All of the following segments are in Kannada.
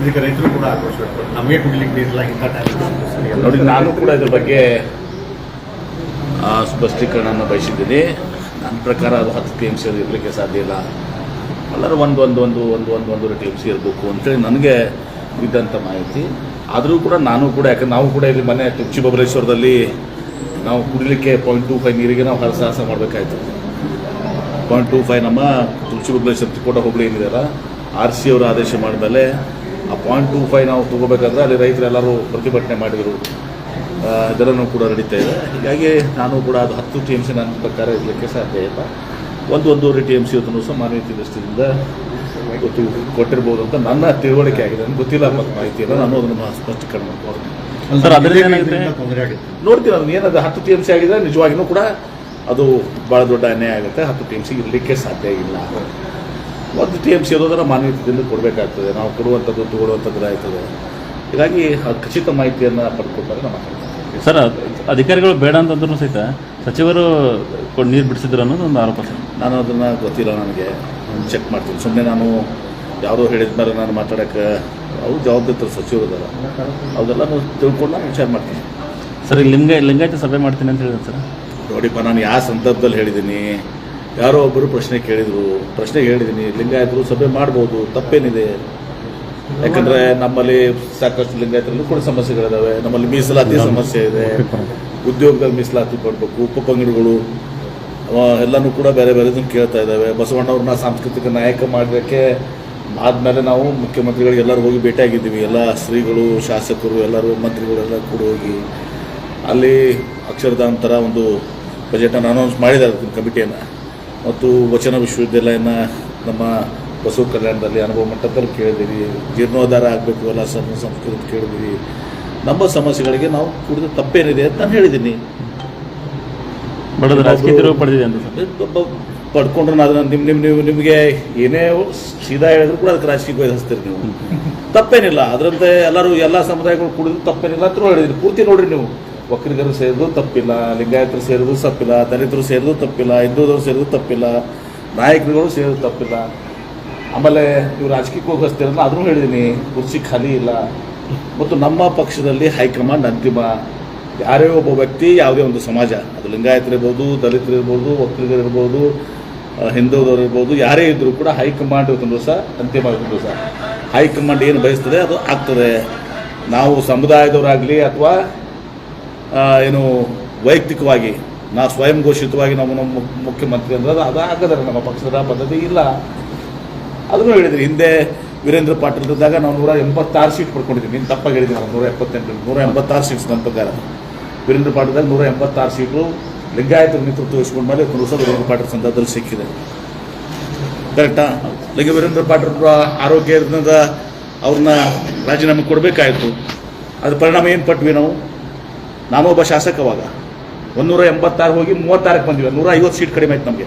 ಇದಕ್ಕೆ ರೈತರು ಕೂಡ ಆಕ್ರೋಶ. ನಮಗೆ ಕುಡಿಲಿಕ್ಕೆ ನೀರಿಲ್ಲ ಇಂಥ ಟೈಮ್ ನೋಡಿ ನಾನು ಕೂಡ ಇದ್ರ ಬಗ್ಗೆ ಆ, ಸ್ಪಷ್ಟೀಕರಣನ ಬಯಸಿದ್ದೀನಿ. ನನ್ನ ಪ್ರಕಾರ ಅದು ಹತ್ತು ಟಿ ಎಂ ಸಿ ಇರಲಿಕ್ಕೆ ಸಾಧ್ಯ ಇಲ್ಲ. ಎಲ್ಲರೂ ಒಂದು ಒಂದು ಒಂದು ಒಂದು ಒಂದು ಒಂದೂವರೆ ಟಿ ಎಂ ಸಿ ಇರಬೇಕು ಅಂತೇಳಿ ನನಗೆ ಇದ್ದಂಥ ಮಾಹಿತಿ. ಆದರೂ ಕೂಡ ನಾನು ಕೂಡ ಯಾಕಂದ್ರೆ ನಾವು ಕೂಡ ಇಲ್ಲಿ ಮನೆ ತುಚ್ಚಿ ಬಬಲೇಶ್ವರದಲ್ಲಿ ನಾವು ಕುಡಿಲಿಕ್ಕೆ ಪಾಯಿಂಟ್ ಟು ಫೈವ್ ನೀರಿಗೆ ನಾವು ಹರಸಾಹಸ ಮಾಡಬೇಕಾಯ್ತು. ಪಾಯಿಂಟ್ ಟು ಫೈವ್ ನಮ್ಮ ತುಳಸಿ ಬಬಲೇಶ್ವರ ತಿಕೋಟ ಹೋಬಳಿ ಏನಿದೆಯಲ್ಲ ಆರ್ ಸಿ ಅವರು ಆದೇಶ ಮಾಡಿದ್ಮೇಲೆ ಆ ಪಾಯಿಂಟ್ ಟು ಫೈವ್ ನಾವು ತಗೋಬೇಕಾದ್ರೆ ಅಲ್ಲಿ ರೈತರೆಲ್ಲರೂ ಪ್ರತಿಭಟನೆ ಮಾಡಿದರು. ಇದೆಲ್ಲನೂ ಕೂಡ ನಡೀತಾ ಇದೆ. ಹೀಗಾಗಿ ನಾನು ಕೂಡ ಅದು ಹತ್ತು ಟಿ ಎಂ ಸಿ ನನ್ನ ಪ್ರಕಾರ ಇರಲಿಕ್ಕೆ ಸಾಧ್ಯ ಇಲ್ಲ. ಒಂದು ಒಂದೂವರೆ ಟಿ ಎಂ ಸಿ ಅದನ್ನು ಸಹ ಮಾನವೀಯತೆ ದೃಷ್ಟಿಯಿಂದ ಗೊತ್ತು ಕೊಟ್ಟಿರ್ಬೋದು ಅಂತ ನನ್ನ ತಿಳುವಳಿಕೆ ಆಗಿದೆ. ನನಗೆ ಗೊತ್ತಿಲ್ಲ ಮತ್ತು ಮಾಹಿತಿ ಇಲ್ಲ ನಾನು ಅದನ್ನು ಸ್ಪಷ್ಟೀಕರಣ ಆಗುತ್ತೆ ನೋಡ್ತೀನಿ ಅದನ್ನು ಏನದು ಹತ್ತು ಟಿ ಎಂ ಸಿ ಆಗಿದೆ ನಿಜವಾಗಿಯೂ ಕೂಡ ಅದು ಭಾಳ ದೊಡ್ಡ ಅನ್ಯಾಯ ಆಗುತ್ತೆ. ಹತ್ತು ಟಿ ಎಂ ಸಿ ಇರಲಿಕ್ಕೆ ಸಾಧ್ಯ ಇಲ್ಲ. ಒಂದು ಟಿ ಎಂ ಸಿ ಇರೋದನ್ನ ಮಾನ್ಯತೆಯನ್ನು ಕೊಡಬೇಕಾಗ್ತದೆ. ನಾವು ಕೊಡುವಂಥದ್ದು ತಗೊಳ್ಳುವಂಥದ್ದು ಆಯ್ತದೆ. ಹೀಗಾಗಿ ಖಚಿತ ಮಾಹಿತಿಯನ್ನು ಪಡ್ಕೊತಾರೆ ನಮ್ಮ ಸರ್ ಅಧಿಕಾರಿಗಳು ಬೇಡ ಅಂತಂದ್ರೂ ಸಹಿತ ಸಚಿವರು ನೀರು ಬಿಡಿಸಿದ್ರು ಅನ್ನೋದು ಒಂದು ಆರೋಪ ಸರ್. ನಾನು ಅದನ್ನು ಗೊತ್ತಿಲ್ಲ ನನಗೆ. ಚೆಕ್ ಮಾಡ್ತೀನಿ. ಸುಮ್ಮನೆ ನಾನು ಯಾರು ಹೇಳಿದ ಮೇಲೆ ನಾನು ಮಾತಾಡೋಕೆ ಅವ್ರು ಜವಾಬ್ದಾರಿ ಸಚಿವರು ಇದ್ದಾರೆ ಅವೆಲ್ಲ ತಿಳ್ಕೊಂಡು ನಾನು ವಿಚಾರ ಮಾಡ್ತೀನಿ. ಸರ್ ಈಗ ಲಿಂಗ ಲಿಂಗಾಯತ ಸಭೆ ಮಾಡ್ತೀನಿ ಅಂತ ಹೇಳಿದ್ರು ಸರ್. ನೋಡಿಪ್ಪ ನಾನು ಯಾವ ಸಂದರ್ಭದಲ್ಲಿ ಹೇಳಿದ್ದೀನಿ? ಯಾರೋ ಒಬ್ಬರು ಪ್ರಶ್ನೆ ಕೇಳಿದರು. ಪ್ರಶ್ನೆ ಹೇಳಿದ್ದೀನಿ ಲಿಂಗಾಯತರು ಸಭೆ ಮಾಡ್ಬೋದು ತಪ್ಪೇನಿದೆ? ಯಾಕಂದರೆ ನಮ್ಮಲ್ಲಿ ಸಾಕಷ್ಟು ಲಿಂಗಾಯತರಲ್ಲೂ ಕೂಡ ಸಮಸ್ಯೆಗಳಿದಾವೆ. ನಮ್ಮಲ್ಲಿ ಮೀಸಲಾತಿ ಸಮಸ್ಯೆ ಇದೆ. ಉದ್ಯೋಗದಲ್ಲಿ ಮೀಸಲಾತಿ ಕೊಡಬೇಕು ಉಪಪಂಗಡಗಳು ಎಲ್ಲನೂ ಕೂಡ ಬೇರೆ ಬೇರೆದನ್ನ ಕೇಳ್ತಾ ಇದ್ದಾವೆ ಬಸವಣ್ಣವ್ರನ್ನ ಸಾಂಸ್ಕೃತಿಕ ನಾಯಕ ಮಾಡೋಕ್ಕೆ ಆದಮೇಲೆ ನಾವು ಮುಖ್ಯಮಂತ್ರಿಗಳಿಗೆ ಎಲ್ಲರೂ ಹೋಗಿ ಭೇಟಿಯಾಗಿದ್ದೀವಿ. ಎಲ್ಲ ಶ್ರೀಗಳು ಶಾಸಕರು ಎಲ್ಲರೂ ಮಂತ್ರಿಗಳು ಎಲ್ಲ ಕೂಡ ಹೋಗಿ. ಅಲ್ಲಿ ಅಕ್ಷರದಾಂತರ ಒಂದು ಬಜೆಟನ್ನು ಅನೌನ್ಸ್ ಮಾಡಿದ್ದಾರೆ ಕಮಿಟಿಯನ್ನು. ಮತ್ತು ವಚನ ವಿಶ್ವವಿದ್ಯಾಲಯನ ನಮ್ಮ ಬಸವ ಕಲ್ಯಾಣದಲ್ಲಿ ಅನುಭವ ಮಟ್ಟದಲ್ಲಿ ಕೇಳಿದ್ದೀವಿ ಜೀರ್ಣೋದ್ಧಾರ ಆಗಬೇಕು ಎಲ್ಲ ಸಮ ಸಂಸ್ಕೃತಿ ನಮ್ಮ ಸಮಸ್ಯೆಗಳಿಗೆ ನಾವು ಕುಡಿದ ತಪ್ಪೇನಿದೆ ಅಂತ ನಾನು ಹೇಳಿದ್ದೀನಿ. ಪಡ್ಕೊಂಡ್ರೆ ನಾನು ಅದನ್ನ ನಿಮ್ ನಿಮ್ ನೀವು ನಿಮಗೆ ಏನೇ ಸೀದಾ ಹೇಳಿದ್ರು ಕೂಡ ಅದಕ್ಕೆ ರಾಜಕೀಯ ಹಚ್ತೀರಿ ನೀವು. ತಪ್ಪೇನಿಲ್ಲ. ಅದರಂತೆ ಎಲ್ಲರೂ ಎಲ್ಲ ಸಮುದಾಯಗಳು ಕುಡಿದ್ರು ತಪ್ಪೇನಿಲ್ಲ ಅಂತ ಹೇಳಿದ್ರಿ ಪೂರ್ತಿ ನೋಡ್ರಿ ನೀವು. ಒಕ್ಕಲಿಗರು ಸೇರಿದ್ರು ತಪ್ಪಿಲ್ಲ, ಲಿಂಗಾಯತರು ಸೇರಿದ್ರು ತಪ್ಪಿಲ್ಲ, ದಲಿತರು ಸೇರಿದ್ರು ತಪ್ಪಿಲ್ಲ, ಹಿಂದೂದವರು ಸೇರಿದ್ರು ತಪ್ಪಿಲ್ಲ, ನಾಯಕರುಗಳು ಸೇರಿದ್ರು ತಪ್ಪಿಲ್ಲ. ಆಮೇಲೆ ಇವ್ರು ರಾಜಕೀಯಕ್ಕೆ ಹೋಗಿ ಹಚ್ತೀರಲ್ಲ ಅದನ್ನು ಹೇಳಿದ್ದೀನಿ ಕುರ್ಚಿ ಖಾಲಿ ಇಲ್ಲ. ಮತ್ತು ನಮ್ಮ ಪಕ್ಷದಲ್ಲಿ ಹೈಕಮಾಂಡ್ ಅಂತಿಮ. ಯಾರೇ ಒಬ್ಬ ವ್ಯಕ್ತಿ ಯಾವುದೇ ಒಂದು ಸಮಾಜ, ಅದು ಲಿಂಗಾಯತರಿರ್ಬೋದು ದಲಿತರಿರ್ಬೋದು ಒಕ್ಕಲಿಗರಿರ್ಬೋದು ಹಿಂದುದವರು ಇರ್ಬೋದು, ಯಾರೇ ಇದ್ದರೂ ಕೂಡ ಹೈಕಮಾಂಡ್ ಇವತ್ತೊಂದು ದಿವಸ ಅಂತಿಮ ಇವತ್ತೊಂದು ದಿವಸ. ಹೈಕಮಾಂಡ್ ಏನು ಬಯಸ್ತದೆ ಅದು ಆಗ್ತದೆ. ನಾವು ಸಮುದಾಯದವರಾಗಲಿ ಅಥವಾ ಏನು, ವೈಯಕ್ತಿಕವಾಗಿ ನಾ ಸ್ವಯಂ ಘೋಷಿತವಾಗಿ ನಾವು ನಮ್ಮ ಮುಖ್ಯ- ಮುಖ್ಯಮಂತ್ರಿ ಅಂದ್ರೆ ಅದು ಆಗದರೆ ನಮ್ಮ ಪಕ್ಷದ ಪದ್ಧತಿ ಇಲ್ಲ. ಅದನ್ನು ಹೇಳಿದ್ರಿ. ಹಿಂದೆ ವೀರೇಂದ್ರ ಪಾಟೀಲ್ ಇದ್ದಾಗ ನಾವು ನೂರ ಎಂಬತ್ತಾರು ಸೀಟ್ ಪಡ್ಕೊಂಡಿದ್ದೀವಿ ನೀನು ತಪ್ಪಾಗಿ ಹೇಳಿದ್ದೀನಿ ನಾನು ನೂರ ಎಪ್ಪತ್ತೆಂಟು, ನೂರ ಎಂಬತ್ತಾರು ಸೀಟ್ಸ್ ನನ್ನ ಪ್ರಕಾರ. ವೀರೇಂದ್ರ ಪಾಟೀಲ್ದಾಗ ನೂರ ಎಂಬತ್ತಾರು ಸೀಟು ಲಿಂಗಾಯತ ನೇತೃತ್ವ ವಹಿಸ್ಕೊಂಡು ಮೇಲೆ ಒಂದು ವೀರೇಂದ್ರ ಪಾಟೀಲ್ ಸಂದರ್ಭದಲ್ಲಿ ಸಿಕ್ಕಿದೆ. ಕರೆಕ್ಟಾ ಲಿಂಗ ವೀರೇಂದ್ರ ಪಾಟೀಲ್ ಆರೋಗ್ಯದಿಂದ ಅವ್ರನ್ನ ರಾಜೀನಾಮೆ ಕೊಡಬೇಕಾಯಿತು. ಅದ್ರ ಪರಿಣಾಮ ಏನು ಪಟ್ವಿ ನಾವು? ನಾನು ಒಬ್ಬ ಶಾಸಕವಾಗ ಒಂದೂರ ಎಂಬತ್ತಾರು ಹೋಗಿ ಮೂವತ್ತಾರಕ್ಕೆ ಬಂದಿವೆ. ನೂರ ಐವತ್ತು ಸೀಟ್ ಕಡಿಮೆ ಆಯ್ತು ನಮಗೆ.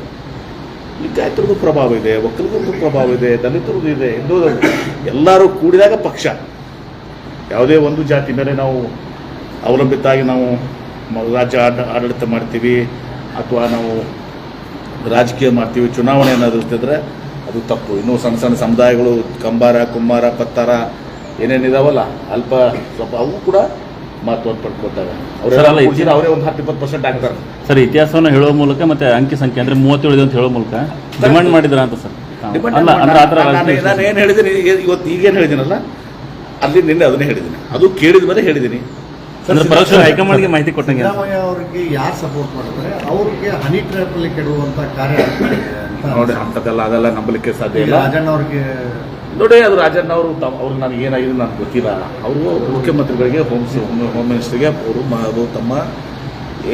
ಲಿಂಗಾಯತರದ್ದು ಪ್ರಭಾವ ಇದೆ ಒಕ್ಕಲಿಗರದ್ದು ಪ್ರಭಾವ ಇದೆ ದಲಿತರದ್ದು ಇದೆ ಹಿಂದೂದರದ್ದು ಎಲ್ಲರೂ ಕೂಡಿದಾಗ ಪಕ್ಷ. ಯಾವುದೇ ಒಂದು ಜಾತಿ ಮೇಲೆ ನಾವು ಅವಲಂಬಿತ ಆಗಿ ನಾವು ರಾಜ್ಯ ಆಡ- ಆಡಳಿತ ಮಾಡ್ತೀವಿ ಅಥವಾ ನಾವು ರಾಜಕೀಯ ಮಾಡ್ತೀವಿ, ಚುನಾವಣೆ ಏನಾದರೂ ಇರ್ತಿದ್ರೆ ಅದು ತಪ್ಪು. ಇನ್ನೂ ಸಣ್ಣ ಸಣ್ಣ ಸಮುದಾಯಗಳು, ಕಂಬಾರ, ಕುಂಬಾರ, ಪತ್ತಾರ ಏನೇನಿದಾವಲ್ಲ, ಅಲ್ಪ ಸ್ವಲ್ಪ ಅವು ಕೂಡ ಮಹತ್ವವನ್ನು ಪಡ್ಕೊತಾರೆ ಅವರೇ ಒಂದು ಹತ್ತು ಇಪ್ಪತ್ತು ಪರ್ಸೆಂಟ್ ಆಗ್ತಾರೆ ಸರ್ ಇತಿಹಾಸವನ್ನು ಹೇಳುವ ಮೂಲಕ ಮತ್ತೆ ಅಂಕಿ ಸಂಖ್ಯೆ ಅಂದ್ರೆ ಮೂವತ್ತೇಳು ಇದೆ ಅಂತ ಹೇಳೋ ಮೂಲಕ ಡಿಮಾಂಡ್ ಮಾಡಿದ್ರ ಅಂತ ಸರ್? ಅಲ್ಲ ಅಂದ್ರೆ ಆ ಥರ ನಾನು- ಏನು ಹೇಳಿದ್ದೀನಿ ಇವತ್ತು ಈಗೇನು ಹೇಳಿದ್ದೀನಲ್ಲ ಅಲ್ಲಿ ನಿನ್ನೆ ಅದನ್ನೇ ಹೇಳಿದಿನಿ. ಅದು ಕೇಳಿದ ಮೇಲೆ ಹೇಳಿದಿನಿ. ಅಂದ್ರೆ ಪರೋಕ್ಷ ಹೈಕಮಾಂಡ್ಗೆ ಮಾಹಿತಿ ಕೊಟ್ಟಂಗೆ. ಸಿದ್ದರಾಮಯ್ಯ ಅವರಿಗೆ ಯಾರು ಸಪೋರ್ಟ್ ಮಾಡ್ತಾರೆ? ಅವ್ರಿಗೆ ಹನಿ ಟ್ರ್ಯಾಪ್ ಅಲ್ಲಿ ಕೆಡುವಂತ ಕಾರ್ಯ ಅಂತ ನೋಡಿ ಅಂತದೆಲ್ಲ ಅಂಥದ್ದೆಲ್ಲ ಅದೆಲ್ಲ ನಂಬಲಿಕ್ಕೆ ಸಾಧ್ಯ ಇಲ್ಲ. ರಾಜಣ್ಣ ಅವ್ರಿಗೆ ನೋಡಿ ಅದು ರಾಜಣ್ಣ ಅವರು ತಮ್ಮ ಅವ್ರು ನನಗೆ ಏನಾಗಿದೆ ನನಗೆ ಗೊತ್ತಿಲ್ಲ. ಅವರು ಮುಖ್ಯಮಂತ್ರಿಗಳಿಗೆ, ಹೋಮ್ ಹೋಮ್ ಮಿನಿಸ್ಟ್ರಿಗೆ ಅವರು ಅದು ತಮ್ಮ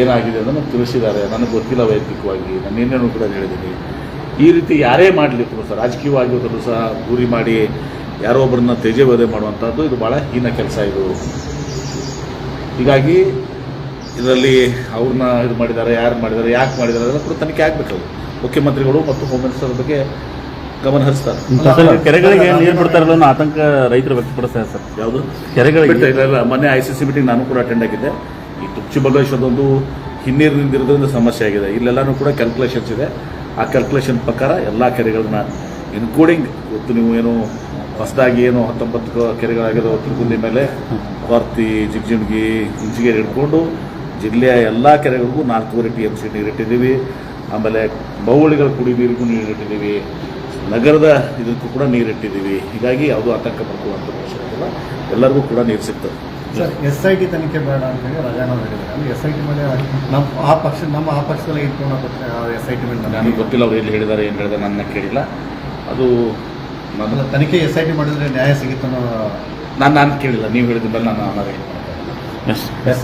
ಏನಾಗಿದೆ ಅದನ್ನು ತಿಳಿಸಿದ್ದಾರೆ. ನನಗೆ ಗೊತ್ತಿಲ್ಲ ವೈಯಕ್ತಿಕವಾಗಿ. ನಾನು ಏನೇನು ಕೂಡ ಹೇಳಿದ್ದೀನಿ. ಈ ರೀತಿ ಯಾರೇ ಮಾಡಲಿ ರಾಜಕೀಯವಾಗಿ ಹೋದರೂ ಸಹ ಗುರಿ ಮಾಡಿ ಯಾರೋ ಒಬ್ಬರನ್ನ ತೇಜವಧೆ ಮಾಡುವಂಥದ್ದು ಇದು ಭಾಳ ಹೀನ ಕೆಲಸ ಇದು. ಹೀಗಾಗಿ ಇದರಲ್ಲಿ ಅವ್ರನ್ನ ಇದು ಮಾಡಿದ್ದಾರೆ, ಯಾರು ಮಾಡಿದ್ದಾರೆ, ಯಾಕೆ ಮಾಡಿದ್ದಾರೆ ಅದನ್ನು ಕೂಡ ತನಿಖೆ ಆಗಬೇಕು ಮುಖ್ಯಮಂತ್ರಿಗಳು ಮತ್ತು ಹೋಮ್ ಮಿನಿಸ್ಟರ್ ಬಗ್ಗೆ ಗಮನ ಹರಿಸ್ತಾರೆ. ಸರ್, ಕೆರೆಗಳಿಗೆ ನೀರು ಬಿಡ್ತಾರಲ್ಲ ಆತಂಕ ರೈತರು ವ್ಯಕ್ತಪಡಿಸ್ತಾರೆ ಸರ್. ಯಾವುದು? ಕೆರೆಗಳಿಗೆ. ಇಲ್ಲ ಇಲ್ಲ. ಮೊನ್ನೆ ಐ ಸಿ ಸಿ ಮೀಟಿಂಗ್ ನಾನು ಕೂಡ ಅಟೆಂಡ್ ಆಗಿದ್ದೆ. ಈ ತುಚ್ಚಿ ಬಲ್ಲೇಶ್ವರದೊಂದು ಹಿನ್ನೀರಿನಿಂದ ಇರೋದ್ರಿಂದ ಸಮಸ್ಯೆ ಆಗಿದೆ. ಇಲ್ಲೆಲ್ಲನೂ ಕೂಡ ಕ್ಯಾಲ್ಕುಲೇಷನ್ಸ್ ಇದೆ. ಆ ಕ್ಯಾಲ್ಕುಲೇಷನ್ ಪ್ರಕಾರ ಎಲ್ಲ ಕೆರೆಗಳನ್ನ ಇನ್ಕ್ಲೂಡಿಂಗ್ ಇವತ್ತು ನೀವು ಏನು ಹೊಸದಾಗಿ ಏನು ಹತ್ತೊಂಬತ್ತು ಕೆರೆಗಳಾಗಿರೋ ತಿರುಗುಂದಿ ಮೇಲೆ ವರ್ತಿ ಜಿಗ್ಜಿಣ್ಗಿ ಇಂಚಿಗೇರಿ ಹಿಡ್ಕೊಂಡು ಜಿಲ್ಲೆಯ ಎಲ್ಲ ಕೆರೆಗಳಿಗೂ ನಾಲ್ಕೂವರೆ ಟಿ ಎಂ ಸಿ ನೀರಿಟ್ಟಿದ್ದೀವಿ. ಆಮೇಲೆ ಬೌಳಿಗಳ ಕುಡಿ ನೀರಿಗೂ ನೀರಿಟ್ಟಿದ್ದೀವಿ. ನಗರದ ಇದಕ್ಕೂ ಕೂಡ ನೀರಿಟ್ಟಿದ್ದೀವಿ ಹೀಗಾಗಿ ಯಾವುದೂ ಆತಂಕ ಪಡ್ಕೊಳ್ಳುವಂಥ ಅವಶ್ಯಕತೆ ಇಲ್ಲ. ಎಲ್ಲರಿಗೂ ಕೂಡ ನೀರು ಸಿಗ್ತದೆ. ಸರ್ ಎಸ್ ಐ ಟಿ ತನಿಖೆ ಬೇಡ ಅಂತೇಳಿ ರಜಾನವ್ರು ಹೇಳಿದ್ದಾರೆ. ಅಂದ್ರೆ ಎಸ್ ಐ ಟಿ ಮೇಲೆ ನಮ್ಮ ಆ ಪಕ್ಷ ನಮ್ಮ ಆ ಪಕ್ಷದಲ್ಲಿ ಇಟ್ಕೊಂಡು ಎಸ್ ಐ ಟಿ ಮೇಲೆ ನನಗೆ ಗೊತ್ತಿಲ್ಲ ಅವ್ರು ಎಲ್ಲಿ ಹೇಳಿದ್ದಾರೆ ಏನು ಹೇಳಿದ್ದಾರೆ ನನ್ನ ಕೇಳಿಲ್ಲ. ಅದು ಮೊದಲ ತನಿಖೆ ಎಸ್ ಐ ಟಿ ಮಾಡಿದ್ರೆ ನ್ಯಾಯ ಸಿಗುತ್ತೆ ನಾನು ನಾನು ಕೇಳಿಲ್ಲ. ನೀವು ಹೇಳಿದ ಮೇಲೆ ನಾನು ಎಸ್ ಎಸ್